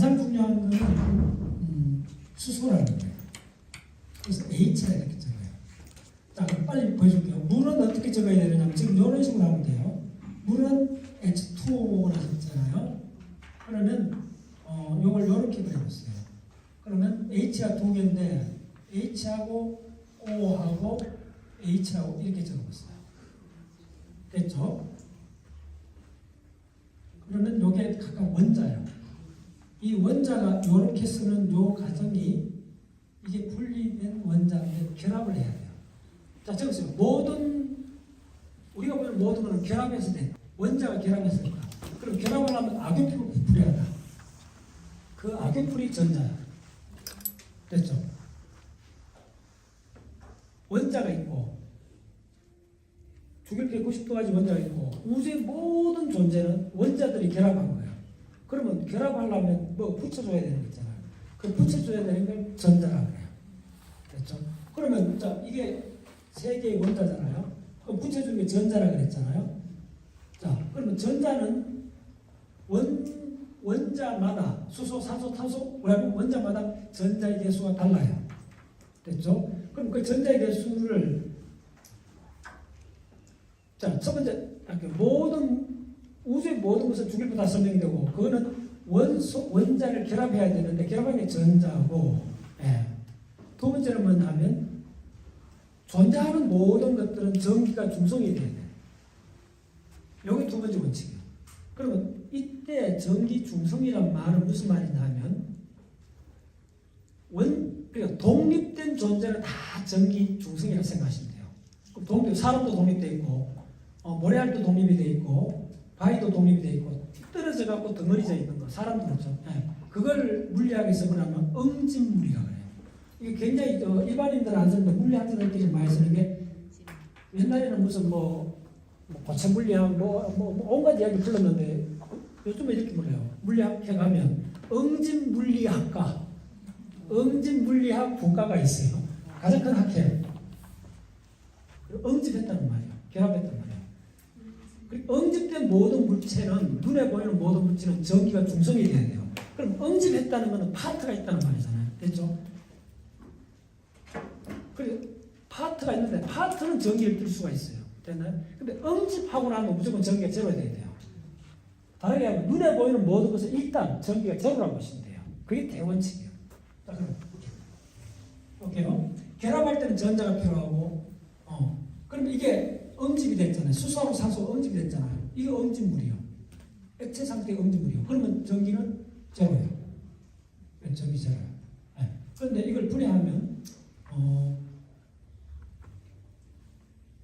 가장 중요한 거는 음, 수소라는 거예요. 그래서 H가 이렇게 적어요. 자, 그럼 빨리 보여줄게요. 물은 어떻게 적어야 되느냐면 지금 이런 식으로 하면 돼요. 물은 H2O라 했잖아요. 그러면 어, 요걸 이렇게 그려봤어요. 그러면 H가 두 개인데 H하고 O하고 H하고 이렇게 적어봤어요. 됐죠? 그러면 요게 각각 원자예요. 이 원자가 이렇게 쓰는 요 과정이 이게 분리된 원자인데 결합을 해야 돼요. 자, 적으세요. 모든 우리가 보는 모든 것은 결합해서 돼. 원자가 된다. 그럼 결합을 하면 풀어야 한다. 그 악용풀이 전자야. 됐죠? 원자가 있고 주결계 90도까지 원자가 있고 우주의 모든 존재는 원자들이 결합한 거예요. 그러면 결합하려면 뭐 붙여줘야 되는 거 있잖아요. 그 붙여줘야 되는 걸 전자라고 해요. 됐죠? 그러면 자 이게 세 개의 원자잖아요. 그럼 붙여주는 게 전자라 그랬잖아요. 자 그러면 전자는 원 원자마다 수소, 산소, 탄소 뭐라고 원자마다 전자의 개수가 달라요. 됐죠? 그럼 그 전자의 개수를 자, 첫 번째 이렇게 모든 우주의 모든 것은 주길부 다 설명되고 그거는 원소 원자를 결합해야 되는데 결합한 게 전자고 예. 두 번째는 뭐냐면 존재하는 모든 것들은 전기가 중성이 돼야 돼. 여기 두 번째 원칙이에요. 그러면 이때 전기 중성이란 말은 무슨 말이냐 하면 원 그러니까 독립된 존재는 다 전기 중성이라고 생각하시면 돼요. 독립 사람도 독립돼 있고 어, 모래알도 독립이 돼 있고 바위도 독립이 돼 있고 떨어져 갖고 덩어리져 있는 거 사람도 그렇죠. 예. 그걸 물리학에서 뭐냐면 응집물이라고 해요. 이게 굉장히 저 일반인들 안 쓰는데 물리학자들끼리 많이 쓰는 게 옛날에는 무슨 뭐, 뭐 고체 물리학 뭐, 뭐, 뭐 온갖 이야기 불렀는데 요즘에 이렇게 불러요. 물리학회 가면 응집 물리학과 응집 물리학 분과가 있어요. 가장 큰 학회예요. 응집했다는 말이에요. 결합했단 말이에요. 응집된 모든 물체는 눈에 보이는 모든 물체는 전기가 중성이 돼야 돼요. 그럼 응집했다는 것은 파트가 있다는 말이잖아요. 됐죠? 그리고 파트가 있는데 파트는 전기를 뜰 수가 있어요. 됐나요? 근데 응집하고 나면 무조건 전기가 제로가 돼야 돼요. 다르게 하면 눈에 보이는 모든 것은 일단 전기가 제로라고 보시면 돼요. 그게 대원칙이에요. 자, 그럼 오케이요. 결합할 때는 전자가 필요하고, 어. 그럼 이게 응집이 됐잖아요. 수소하고 산소 응집이 됐잖아요. 이게 응집물이요. 액체 상태의 응집물이요. 그러면 전기는 제로예요. 전기 제로예요. 네. 그런데 이걸 분해하면 어,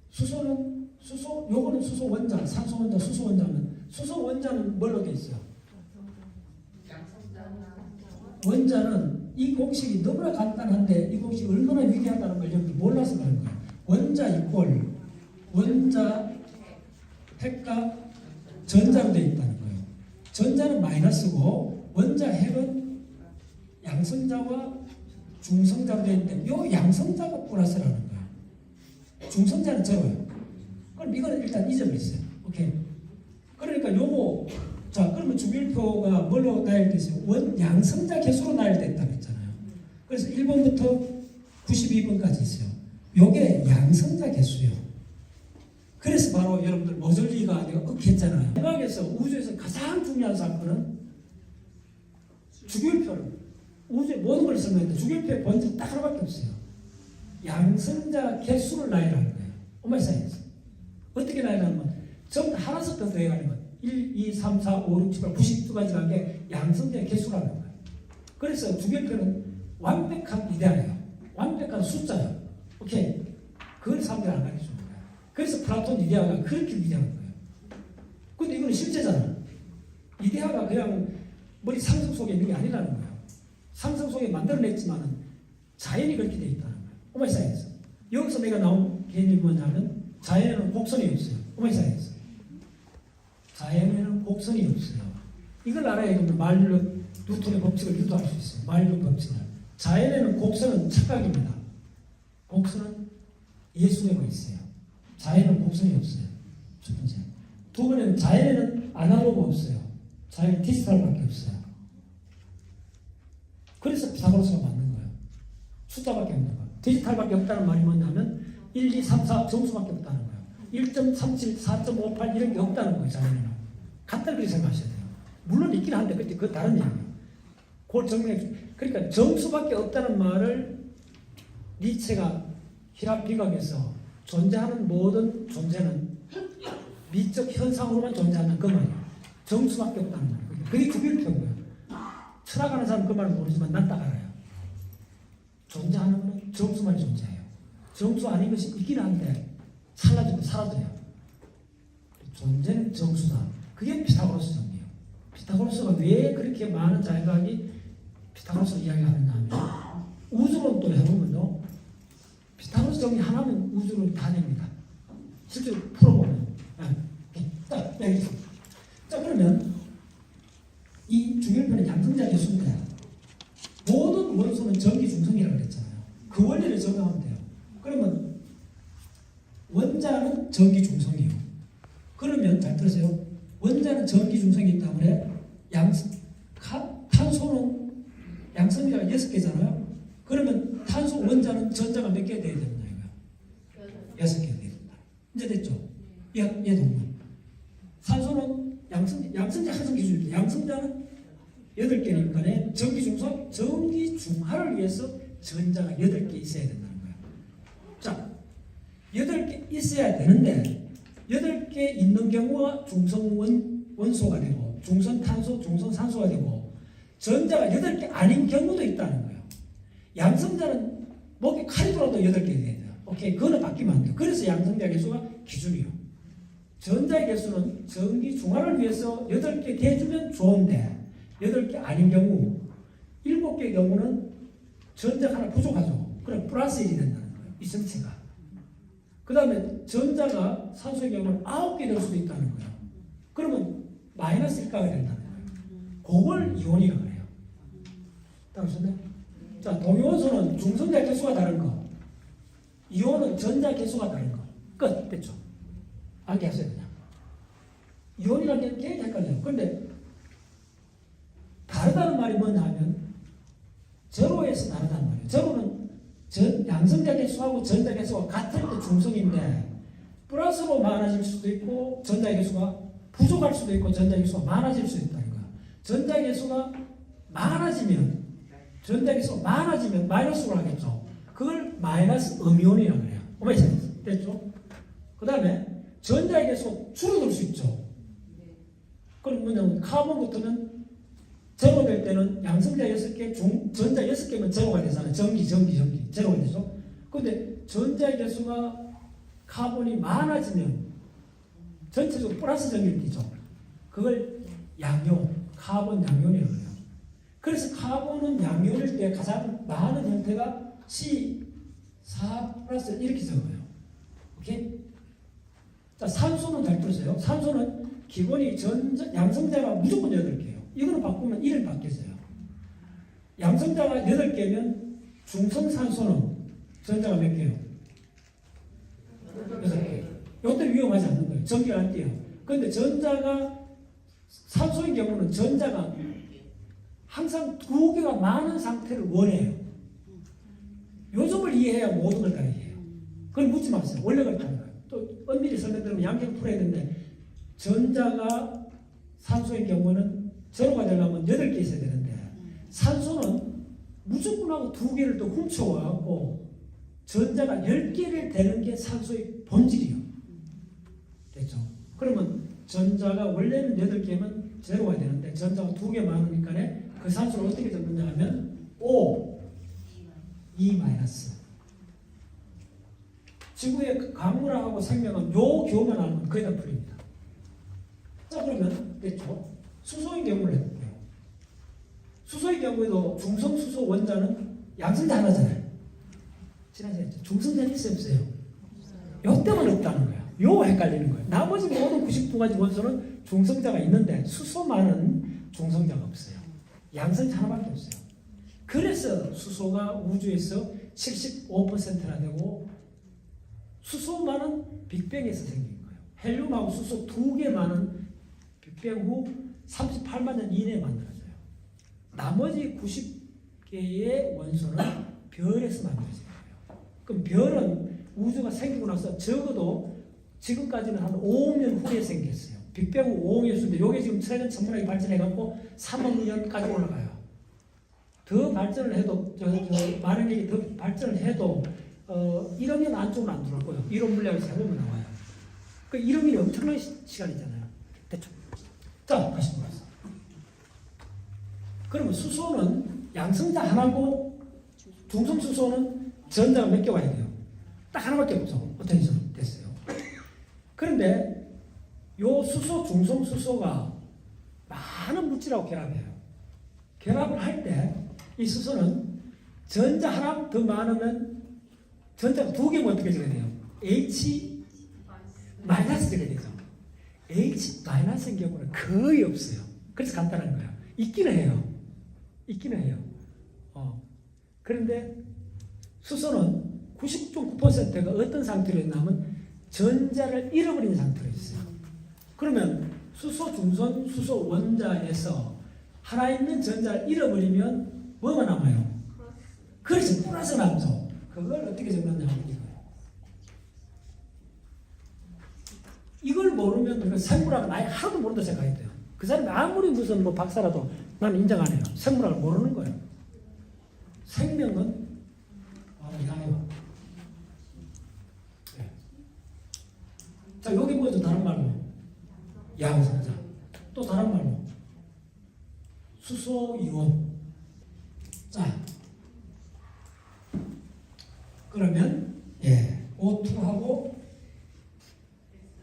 수소는 수소 요거는 수소 원자, 산소 원자, 수소 원자는 수소 원자는 뭘로 돼 있어요? 원자는 이 공식이 너무나 간단한데 이 공식이 얼마나 위대하다는 걸 여러분들 몰라서 그런 거예요. 원자 이꼴 원자 핵과 전자로 되어 있다는 거예요. 전자는 마이너스고 원자 핵은 양성자와 중성자로 되어 있는데 요 양성자가 플러스라는 거예요. 중성자는 제로예요. 그럼 이거는 일단 잊어버리세요. 오케이. 그러니까 요거 자 그러면 주기율표가 뭘로 나열됐어요? 원 양성자 개수로 나열됐다고 했잖아요. 그래서 1번부터 92번까지 있어요. 요게 양성자 개수요. 바로 여러분들 모조리가 내가 ức 했잖아요. 대박에서 우주에서 가장 중요한 사건은 주기율표를 우주의 모든 걸 설명했는데 주기율표의 본질 딱 하나밖에 없어요. 양성자 개수를 나열하는 거예요. 오마이 사이언스. 어떻게 나열하면 전부 다 하나씩 더 더해가는 거예요. 1, 2, 3, 4, 5, 6, 7, 8, 92가지라는 게 양성자 개수라는 거예요. 그래서 주기율표는 완벽한 이데아예요. 완벽한 숫자예요. 오케이. 그걸 사람들이 안 거예요. 그래서 플라톤 이데아가 그렇게 위대한 거예요. 근데 이거는 실제잖아. 이데아가 그냥 머리 상상 속에 있는 게 아니라는 거예요. 상상 속에 만들어냈지만은 자연이 그렇게 되어 있다는 거예요. 오마이 사이언스. 여기서 내가 나온 개념이 뭐냐면 자연에는 곡선이 없어요. 오마이 사이언스. 자연에는 곡선이 없어요. 이걸 알아야 말력 뉴턴의 법칙을 유도할 수 있어요. 말력 법칙을. 자연에는 곡선은 착각입니다. 곡선은 예술에만 있어요. 자연은 곡선이 없어요. 첫 번째. 두 번째는 자연에는 아날로그 없어요. 자연은 디지털밖에 없어요. 그래서 피타고라스가 맞는 거예요. 숫자밖에 없는 거예요. 디지털밖에 없다는 말이 뭐냐면 1, 2, 3, 4 정수밖에 없다는 거예요. 1.37, 4.58 이런 게 없다는 거예요. 자연에는. 간단하게 생각하셔야 돼요. 물론 있긴 한데 그때 그 다른 얘기예요. 그걸 정리해 주 그러니까 정수밖에 없다는 말을 니체가 히랍 비각에서 존재하는 모든 존재는 미적 현상으로만 존재하는 그 말이에요. 정수밖에 없다는 말이에요. 그게 주길표고요. 철학하는 사람 그말 모르지만 난 딱 알아요. 존재하는 건 정수만이 존재해요. 정수 아닌 것이 있긴 한데 사라지고 사라져요. 존재는 정수다. 그게 피타고라스 정리예요. 피타고라스가 왜 그렇게 많은 자각이 피타고라스 이야기하느냐 하면 우주론 또 해보면요. 정리 하나면 우주론 다 됩니다. 실제로 풀어보면. 네. 자, 있어. 자, 그러면 이 중열편은 양성자 개수인데 모든 원소는 전기 중성이라고 그랬잖아요. 그 원리를 적용하면 돼요. 그러면 원자는 전기 중성이요. 그러면 잘 들으세요. 원자는 전기 중성이기 때문에 양 카- 탄소는 양성자가 6개잖아요. 그러면 탄소 원자는 전자가 몇 개 돼야 된다 이거야. 여섯 개 돼야 된다. 이제 됐죠? 얘, 얘 동물. 산소는 양성, 기준입니다. 양성자는 여덟 개니까 전기 중성, 전기 중하를 위해서 전자가 여덟 개 있어야 된다는 거야. 자, 여덟 개 있어야 되는데 여덟 개 있는 경우가 중성 원, 원소가 되고 중성 탄소, 중성 산소가 되고 전자가 여덟 개 아닌 경우도 있다는 거예요. 양성자는 목에 칼이 돌아도 여덟 개 돼야 돼요. 오케이, 그거는 바뀌면 안 돼요. 그래서 양성자 개수가 기준이요. 전자의 개수는 전기 중화를 위해서 8개 대주면 좋은데 8개 아닌 경우 7개의 경우는 전자가 하나 부족하죠. 그럼 플러스 1이 된다는 거예요. 이 성체가. 그 다음에 전자가 산소의 경우는 9개 될 수도 있다는 거예요. 그러면 마이너스 1가가 된다는 거예요. 그걸 이온이라고 해요. 따라오셨나요? 자, 동위원소는 중성자 개수가 다른 거. 이온은 전자 개수가 다른 거. 끝. 됐죠? 알게 하셔야 이온이라는 게 헷갈려요. 근데 다르다는 말이 뭐냐 하면 제로에서 다르다는 말이에요. 제로는 전, 양성자 개수하고 전자 개수가 같을 때 중성인데 플러스로 많아질 수도 있고 전자 개수가 부족할 수도 있고 전자 개수가 많아질 수 있다는 거야. 전자 개수가 많아지면 전자 개수가 많아지면 마이너스로 하겠죠. 그걸 마이너스 음이온이라고 해요. 어머니 됐죠? 그 다음에 전자의 개수가 줄어들 수 있죠. 그럼 뭐냐면 카본부터는 제로 될 때는 양성자 6개, 중, 전자 6개면 제로가 되잖아요. 전기, 전기, 전기. 제로가 되죠. 근데 전자의 개수가 카본이 많아지면 전체적으로 플러스 전기를 띠죠. 그걸 양이온, 카본 양이온이라고 해요. 그래서 카본은 양이온일 때 가장 많은 형태가 C4 플러스 이렇게 적어요. 오케이? 자, 산소는 잘 들으세요. 산소는 기본이 전자, 양성자가 무조건 8개예요. 이거는 바꾸면 1을 바뀌어요. 양성자가 8개면 중성산소는 전자가 몇 개요? 6개. 이것들이 위험하지 않는 거예요. 전기가 안 돼요. 그런데 전자가 산소의 경우는 전자가 항상 두 개가 많은 상태를 원해요. 요점을 이해해야 모든 걸 다 이해해요. 그걸 묻지 마세요. 원래가 다른 거예요. 또 엄밀히 설명드리면 양경 풀어야 되는데 전자가 산소의 경우는 제로가 되려면 8개 있어야 되는데 산소는 무조건 하고 두 개를 또 훔쳐와갖고 전자가 10개를 되는 게 산소의 본질이에요. 됐죠? 그러면 전자가 원래는 8개면 제로가 되는데 전자가 두개 많으니까 그 산소를 어떻게 적느냐 하면 O, E 지구의 강물하고 생명은 요 교만 알면 거의 다 풀립니다. 자 그러면 됐죠? 수소의 경우를 해볼게요. 수소의 경우에도 중성 수소 원자는 양성자 하나잖아요. 지난주에 했죠. 중성자 있어요 없어요? 요 때만 없다는 거야. 요 헷갈리는 거예요. 나머지 모든 99가지 원소는 중성자가 있는데 수소만은 중성자가 없어요. 양성자 하나밖에 없어요. 그래서 수소가 우주에서 75%나 되고 수소만은 빅뱅에서 생긴 거예요. 헬륨하고 수소 두개 많은 빅뱅 후 38만 년 이내에 만들어져요. 나머지 개의 원소는 별에서 만들어진 거예요. 그럼 별은 우주가 생기고 나서 적어도 지금까지는 한 5억 년 후에 생겼어요. 빅뱅 5억 년 수인데 이게 지금 최근 천문학이 발전해갖고 3억 년까지 올라가요. 더 발전을 해도 저, 저게더 발전을 해도 어, 1억 년 안쪽은 안 거예요. 이론 물리학에서 해보면 나와요. 그 1억 년이 엄청난 시, 시간이잖아요. 대충. 자, 다시 돌아서. 그러면 수소는 양성자 하나고 중성 수소는 전자가 몇 개 와야 돼요? 딱 하나밖에 없죠. 식으로 됐어요. 그런데 요 수소, 중성 수소가 많은 물질하고 결합해요. 결합을 할 때 이 수소는 전자 하나 더 많으면 전자가 두 개면 어떻게 되게 돼요? H 마이너스 되게 되죠. H 마이너스인 경우는 거의 없어요. 그래서 간단한 거야. 있기는 해요. 있기는 해요. 어. 그런데 수소는 99.9%가 어떤 상태로 있냐면 전자를 잃어버린 상태로 있어요. 그러면 수소 중선 수소 원자에서 하나 있는 전자를 잃어버리면 뭐가 남아요? 그렇지 플러스 남죠. 그걸 어떻게 적느냐면 이거예요. 이걸 모르면 우리가 생물학을 아예 하나도 모른다 생각해야 돼요. 그 사람이 아무리 무슨 뭐 박사라도 나는 인정 안 해요. 생물학을 모르는 거예요. 생명은 아, 이상해요. 네. 자, 여기 뭐죠? 다른 말로 양성자. 또 다른 말로 수소 이온. 자, 그러면 예, O2하고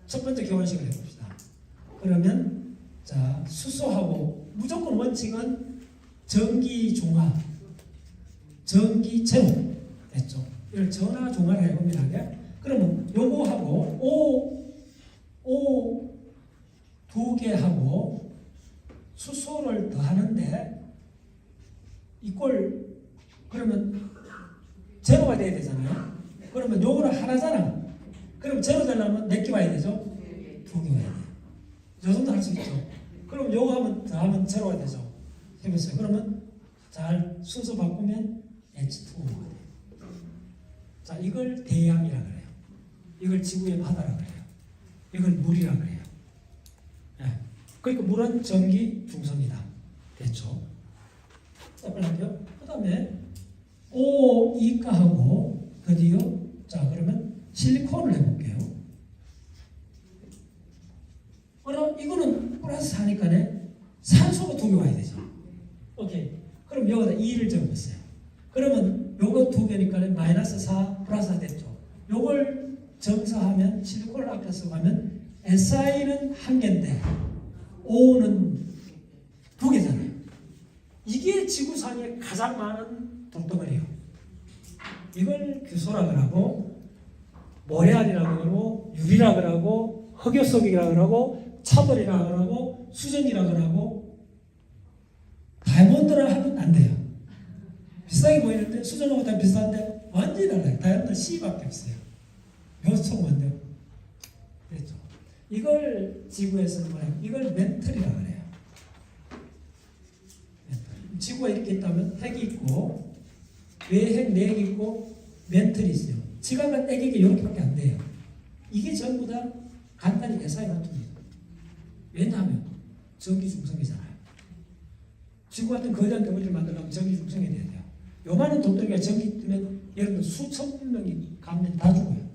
첫 번째 교환식을 해봅시다. 그러면 자 수소하고 무조건 원칙은 전기 중화, 전기 제로 됐죠. 이걸 전화 중화를 해봅니다. 예? 그러면 요거하고 O O 두 개하고 수소를 더하는데 이꼴 그러면 제로가 돼야 되잖아요. 그러면 요거는 하나잖아. 그럼 제로 되려면 몇 개 와야 되죠? 두 개 와야 돼요. 요 정도 할 수 있죠. 그럼 요거 하면 더하면 제로가 되죠. 해보세요. 그러면 잘 순서 바꾸면 H2O가 돼요. 자, 이걸 대양이라 그래요. 이걸 지구의 바다라 그래요. 이걸 물이라 그래요. 예. 그러니까 물은 전기 중성이다. 됐죠? 자, 빨리 할게요. 그 다음에 O 이가 하고 드디어 자 그러면 실리콘을 해볼게요. 그럼 이거는 플러스 4니까네 산소가 두 개 와야 되죠. 오케이. 여기다 2를 적었어요. 그러면 요거 두 개니까 마이너스 4 플러스 4 됐죠. 요걸 점사하면 실리콘을 쓰고 하면 SI는 한 개인데 O는 두 개잖아요. 이게 지구상에 가장 많은 돌덩어리예요. 이걸 규소라 그러고 모래알이라 그러고 유리라 그러고 흑요석이라 그러고 차돌이라 그러고 수정이라 그러고 다이아몬드라 하면 안 돼요. 비싸게 보이는데 수정하고 다 비싼데 완전히 달라요. 다이아몬드 C밖에 없어요. 요청 뭔데? 됐죠. 이걸 지구에서는 뭐냐? 이걸 멘틀이라 그래요. 지구가 이렇게 있다면 핵이 있고 외핵, 내핵이 있고 멘틀이 있어요. 지각은 액에게 이렇게밖에 안 돼요. 이게 전부 다 간단히 SI 같습니다. 왜냐하면 전기 중성이잖아요. 지구 같은 거대한 덩어리를 만들려면 전기 중성이 돼야 돼요. 요만한 돌덩이가 전기 뜨면 예를 들어 수천 명이 감면 다 죽어요.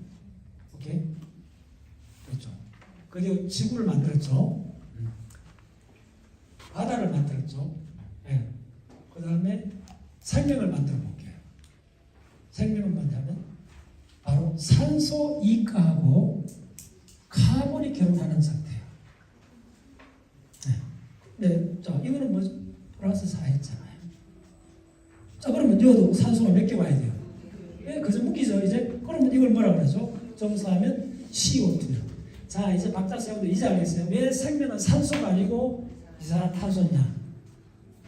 오케이? 그렇죠. 그리고 지구를 만들었죠. 바다를 만들었죠. 예. 그 다음에 생명을 만들어 볼게요. 생명을 만들면 바로 산소 이가하고 카본이 결혼하는 상태예요. 네. 네. 자, 이거는 뭐죠? 플러스 4 했잖아요. 자, 그러면 이것도 산소가 몇 개 와야 돼요? 예, 그저 묶이죠. 이제 그러면 이걸 뭐라 그러죠? 점수하면 CO2요. 자, 이제 박자세우도 이제 알겠어요. 왜 생명은 산소가 아니고 이산화탄소냐?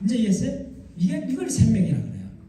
이제 이해했어요? 이게 이걸 생명이라